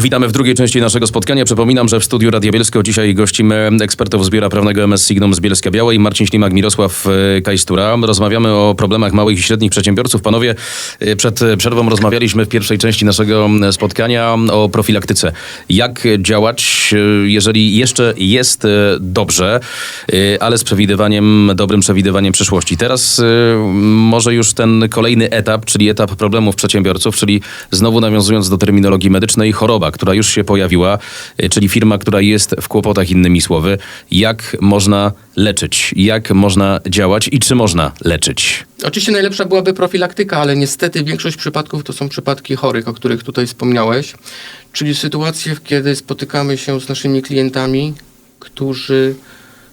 Witamy w drugiej części naszego spotkania. Przypominam, że w studiu Radia Bielsko dzisiaj gościmy ekspertów z Biura Prawnego MS Signum z Bielska Białej, Marcin Ślimak, Mirosław e, Kajstura. Rozmawiamy o problemach małych i średnich przedsiębiorców. Panowie, e, przed przerwą rozmawialiśmy w pierwszej części naszego spotkania o profilaktyce. Jak działać, jeżeli jeszcze jest dobrze, ale z przewidywaniem, dobrym przewidywaniem przyszłości. Teraz może już ten kolejny etap, czyli etap problemów przedsiębiorców, czyli znowu nawiązując do terminologii medycznej, choroba, która już się pojawiła, y, czyli firma, która jest w kłopotach, innymi słowy. Jak można leczyć? Jak można działać i czy można leczyć? Oczywiście najlepsza byłaby profilaktyka, ale niestety większość przypadków to są przypadki chorych, o których tutaj wspomniałeś, czyli sytuacje, kiedy spotykamy się z naszymi klientami, którzy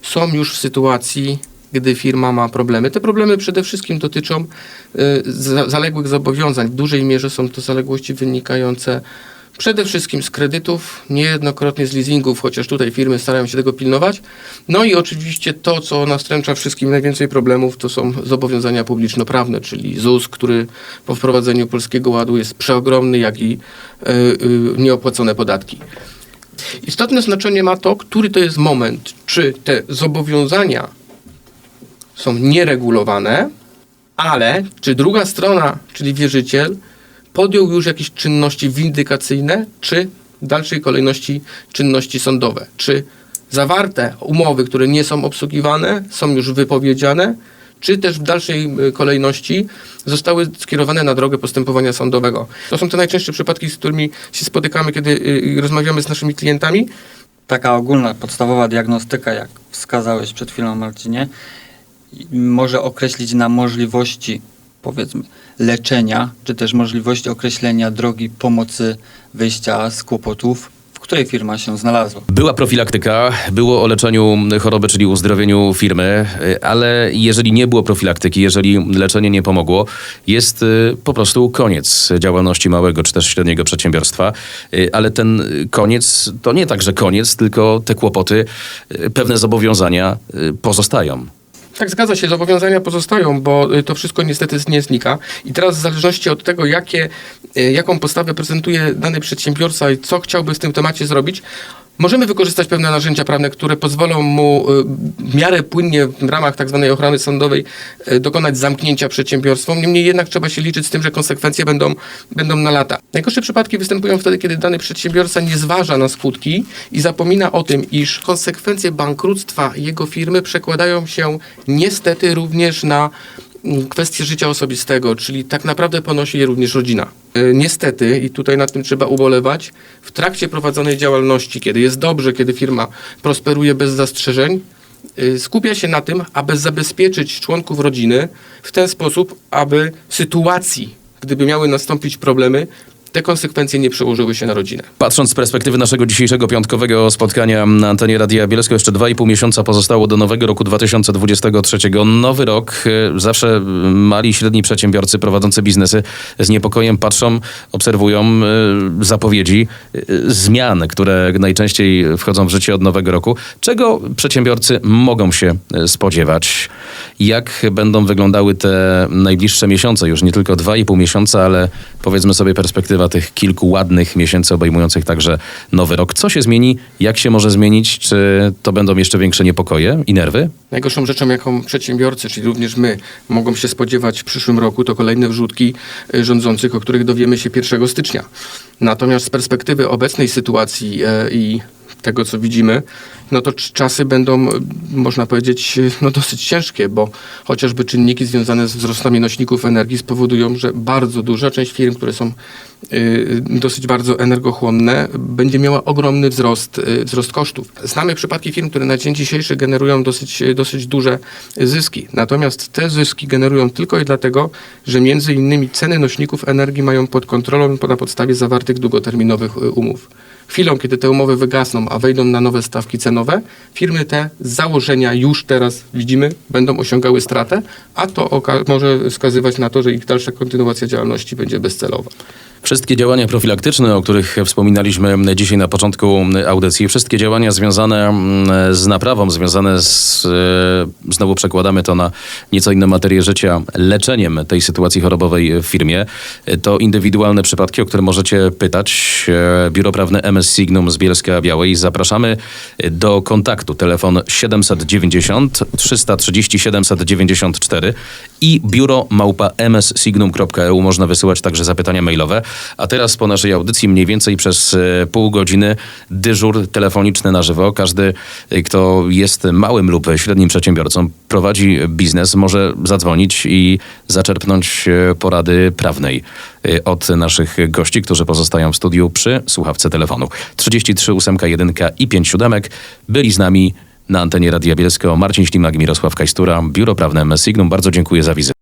są już w sytuacji, gdy firma ma problemy. Te problemy przede wszystkim dotyczą y, za- zaległych zobowiązań. W dużej mierze są to zaległości wynikające przede wszystkim z kredytów, niejednokrotnie z leasingów, chociaż tutaj firmy starają się tego pilnować. No i oczywiście to, co nastręcza wszystkim najwięcej problemów, to są zobowiązania publiczno-prawne, czyli ZUS, który po wprowadzeniu Polskiego Ładu jest przeogromny, jak i y, y, nieopłacone podatki. Istotne znaczenie ma to, który to jest moment, czy te zobowiązania są nieregulowane, ale czy druga strona, czyli wierzyciel, podjął już jakieś czynności windykacyjne, czy w dalszej kolejności czynności sądowe? Czy zawarte umowy, które nie są obsługiwane, są już wypowiedziane, czy też w dalszej y, kolejności zostały skierowane na drogę postępowania sądowego? To są te najczęstsze przypadki, z którymi się spotykamy, kiedy y, y, rozmawiamy z naszymi klientami. taka ogólna, podstawowa diagnostyka, jak wskazałeś przed chwilą, Marcinie, może określić nam możliwości, powiedzmy, leczenia, czy też możliwości określenia drogi pomocy wyjścia z kłopotów, w której firma się znalazła. Była profilaktyka, było o leczeniu choroby, czyli uzdrowieniu firmy, y, ale jeżeli nie było profilaktyki, jeżeli leczenie nie pomogło, jest y, po prostu koniec działalności małego czy też średniego przedsiębiorstwa. Y, Ale ten koniec to nie tak, że koniec, tylko te kłopoty, pewne zobowiązania pozostają. Tak, zgadza się, zobowiązania pozostają, bo y, to wszystko niestety nie znika. I teraz w zależności od tego, jakie, y, jaką postawę prezentuje dany przedsiębiorca i co chciałby w tym temacie zrobić, możemy wykorzystać pewne narzędzia prawne, które pozwolą mu y, w miarę płynnie w ramach tak zwanej ochrony sądowej y, dokonać zamknięcia przedsiębiorstwa. Niemniej jednak trzeba się liczyć z tym, że konsekwencje będą, będą na lata. Najgorsze przypadki występują wtedy, kiedy dany przedsiębiorca nie zważa na skutki i zapomina o tym, iż konsekwencje bankructwa jego firmy przekładają się niestety również na mm, kwestie życia osobistego, czyli tak naprawdę ponosi je również rodzina. E, Niestety, i tutaj nad tym trzeba ubolewać, w trakcie prowadzonej działalności, kiedy jest dobrze, kiedy firma prosperuje bez zastrzeżeń, y, skupia się na tym, aby zabezpieczyć członków rodziny w ten sposób, aby w sytuacji, gdyby miały nastąpić problemy, te konsekwencje nie przełożyły się na rodzinę. Patrząc z perspektywy naszego dzisiejszego piątkowego spotkania na antenie Radia Bielsko, jeszcze dwa i pół miesiąca pozostało do nowego roku 2023. Nowy rok, e, zawsze mali i średni przedsiębiorcy prowadzący biznesy z niepokojem patrzą, obserwują e, zapowiedzi e, zmian, które najczęściej wchodzą w życie od nowego roku. Czego przedsiębiorcy mogą się spodziewać? Jak będą wyglądały te najbliższe miesiące? Już nie tylko dwa i pół miesiąca, ale powiedzmy sobie perspektywa tych kilku ładnych miesięcy obejmujących także nowy rok. Co się zmieni? Jak się może zmienić? Czy to będą jeszcze większe niepokoje i nerwy? Najgorszą rzeczą, jaką przedsiębiorcy, czyli również my, mogą się spodziewać w przyszłym roku, to kolejne wrzutki y, rządzących, o których dowiemy się 1 stycznia. Natomiast z perspektywy obecnej sytuacji e, i tego, co widzimy, no to cz- czasy będą, y, można powiedzieć, y, no dosyć ciężkie, bo chociażby czynniki związane z wzrostami nośników energii spowodują, że bardzo duża część firm, które są y, dosyć bardzo energochłonne, będzie miała ogromny wzrost, wzrost kosztów. Znamy przypadki firm, które na dzień dzisiejszy generują dosyć, dosyć duże zyski. Natomiast te zyski generują tylko i dlatego, że między innymi ceny nośników energii mają pod kontrolą na podstawie zawartych długoterminowych umów. Chwilą, kiedy te umowy wygasną, a wejdą na nowe stawki cenowe, firmy te z założenia już teraz widzimy, będą osiągały stratę, a to może wskazywać na to, że ich dalsza kontynuacja działalności będzie bezcelowa. Wszystkie działania profilaktyczne, o których wspominaliśmy dzisiaj na początku audycji, wszystkie działania związane mm, z naprawą, związane z, e, znowu przekładamy to na nieco inne materie życia, leczeniem tej sytuacji chorobowej w firmie, to indywidualne przypadki, o które możecie pytać. E, Biuro Prawne MS Signum z Bielska Białej. Zapraszamy do kontaktu. Telefon 790 330 794 i biuro małpa mssignum.eu. Można wysyłać także zapytania mailowe. A teraz po naszej audycji mniej więcej przez e, pół godziny dyżur telefoniczny na żywo. Każdy, e, kto jest małym lub średnim przedsiębiorcą, prowadzi biznes, może zadzwonić i zaczerpnąć e, porady prawnej od naszych gości, którzy pozostają w studiu przy słuchawce telefonu. 33 8 1 i 5 siódemek byli z nami na antenie Radia Bielsko Marcin Ślimak, Mirosław Kajstura, Biuro Prawne Signum. Bardzo dziękuję za wizytę.